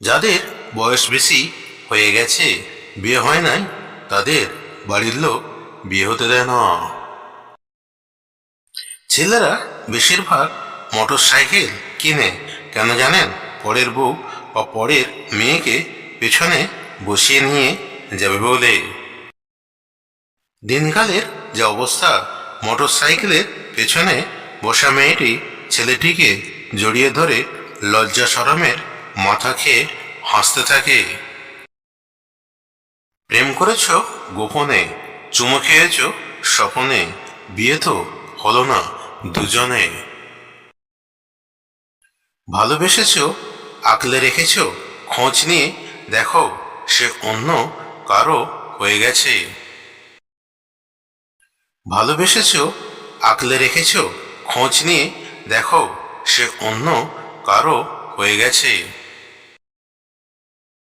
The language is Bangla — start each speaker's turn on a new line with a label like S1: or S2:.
S1: যাদের বয়স বেশি হয়ে গেছে, বিয়ে হয় নাই, তাদের বাড়ির লোক বিয়ে হতে দেয় না। ছেলেরা বেশিরভাগ মোটর সাইকেল কিনে, কেন জানেন? পরের বউ বা পরের মেয়েকে পেছনে বসিয়ে নিয়ে যাবে বলে। দিনকালের যে অবস্থা মোটর সাইকেলের পেছনে বসা মেয়েটি ছেলেটিকে জড়িয়ে ধরে লজ্জা সরমের মাথা খেয়ে হাসতে থাকে। প্রেম করেছ? গোপনে। চুমো খেয়েছ? স্বপনে। বিয়ে তো হলো না দুজনে। ভালোবেসেছ? আঁকলে রেখেছ? খোঁজ নিয়ে দেখো, সে অন্য কারও হয়ে গেছে। ভালোবেসেছ? আঁকলে রেখেছ? খোঁজ নিয়ে দেখো, সে অন্য কারও হয়ে গেছে।